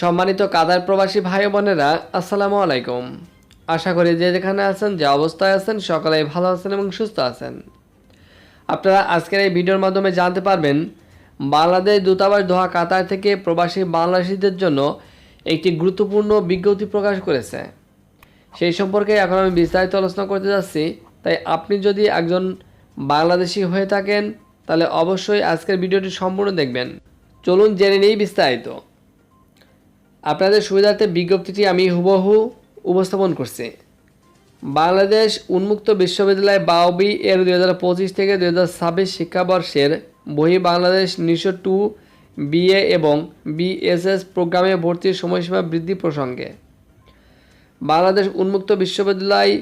সম্মানিত কাতার প্রবাসী ভাই বোনেরা, আসসালামু আলাইকুম। আশা করি যে যেখানে আছেন, যে অবস্থায় আছেন, সকলেই ভালো আছেন এবং সুস্থ আছেন। আপনারা আজকের এই ভিডিওর মাধ্যমে জানতে পারবেন, বাংলাদেশ দূতাবাস দোহা কাতার থেকে প্রবাসী বাংলাদেশিদের জন্য একটি গুরুত্বপূর্ণ বিজ্ঞপ্তি প্রকাশ করেছে। সেই সম্পর্কে এখন আমি বিস্তারিত আলোচনা করতে যাচ্ছি, তাই আপনি যদি একজন বাংলাদেশি হয়ে থাকেন, তাহলে অবশ্যই আজকের ভিডিওটি সম্পূর্ণ দেখবেন। চলুন জেনে নিই বিস্তারিত। আপনাদের সুবিধার্থে বিজ্ঞপ্তিটি আমি হুবহু উপস্থাপন করছি। বাংলাদেশ উন্মুক্ত বিশ্ববিদ্যালয় বাউবি এর দুই হাজার পঁচিশ থেকে দুই হাজার ছাব্বিশ শিক্ষাবর্ষের বহি বাংলাদেশ নিশো টু বিএ এবং বিএসএস প্রোগ্রামে ভর্তির সময়সীমা বৃদ্ধি প্রসঙ্গে। বাংলাদেশ উন্মুক্ত বিশ্ববিদ্যালয়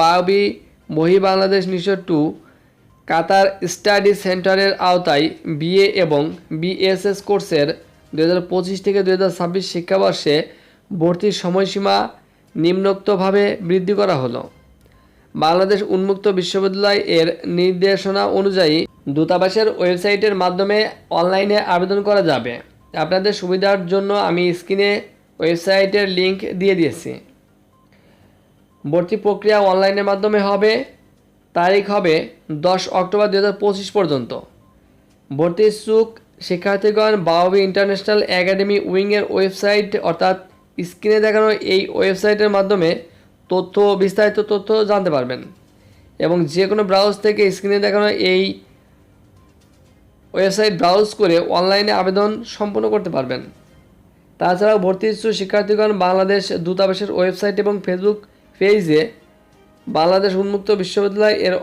বাওবি বহি বাংলাদেশ নিশো টু কাতার স্টাডি সেন্টারের আওতায় বিএ এবং বিএসএস কোর্সের পঁচিশ থেকে দু হাজার ছাব্বিশ শিক্ষাবর্ষে ভর্তির সময়সীমা নিম্নোক্তভাবে বৃদ্ধি করা হলো। বাংলাদেশ উন্মুক্ত বিশ্ববিদ্যালয় এর নির্দেশনা অনুযায়ী দূতাবাসের ওয়েবসাইটের মাধ্যমে অনলাইনে আবেদন করা যাবে। আপনাদের সুবিধার জন্য আমি স্ক্রিনে ওয়েবসাইটের লিংক দিয়ে দিয়েছি। ভর্তি প্রক্রিয়া অনলাইনের মাধ্যমে হবে। তারিখ হবে দশ অক্টোবর দু হাজার পঁচিশ পর্যন্ত। ভর্তি ইচ্ছুক শিক্ষার্থীগণ, বাওবি ইন্টারন্যাশনাল একাডেমি উইংয়ের ওয়েবসাইট অর্থাৎ স্ক্রিনে দেখানো এই ওয়েবসাইটের মাধ্যমে তথ্য, বিস্তারিত তথ্য জানতে পারবেন এবং যে কোনো ব্রাউজ থেকে স্ক্রিনে দেখানো এই ওয়েবসাইট ব্রাউজ করে অনলাইনে আবেদন সম্পন্ন করতে পারবেন। তাছাড়াও ভর্তি ইচ্ছুক শিক্ষার্থীগণ বাংলাদেশ দূতাবাসের ওয়েবসাইট এবং ফেসবুক পেজে বাংলাদেশ উন্মুক্ত বিশ্ববিদ্যালয় এর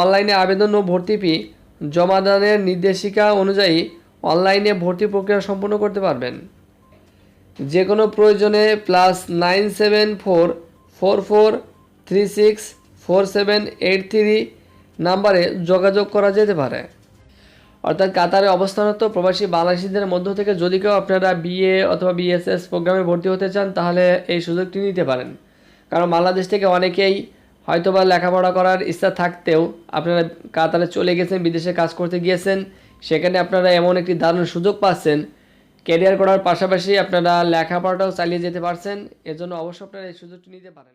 অনলাইনে আবেদন ও ভর্তি ফি জমাদানের নির্দেশিকা অনুযায়ী অনলাইনে ভর্তি প্রক্রিয়া সম্পন্ন করতে পারবেন। যে কোনো প্রয়োজনে plus nine seven four four four three six four seven eight three নাম্বারে যোগাযোগ করা যেতে পারে। অর্থাৎ কাতারে অবস্থানরত প্রবাসী বাংলাদেশিদের মধ্য থেকে যদি কেউ আপনারা বিএ অথবা বিএসএস প্রোগ্রামে ভর্তি হতে চান, তাহলে এই সুযোগটি নিতে পারেন। কারণ বাংলাদেশ থেকে অনেকেই হয়তোবা লেখাপড়া করার ইচ্ছা থাকতেও আপনারা কাতারে চলে গেছেন, বিদেশে কাজ করতে গিয়েছেন, সেখানে আপনারা এমন একটি দারুণ সুযোগ পাচ্ছেন। ক্যারিয়ার করার পাশাপাশি আপনারা লেখাপড়াটাও চালিয়ে যেতে পারছেন, এজন্য অবশ্যই আপনারা এই সুযোগটি নিতে পারেন।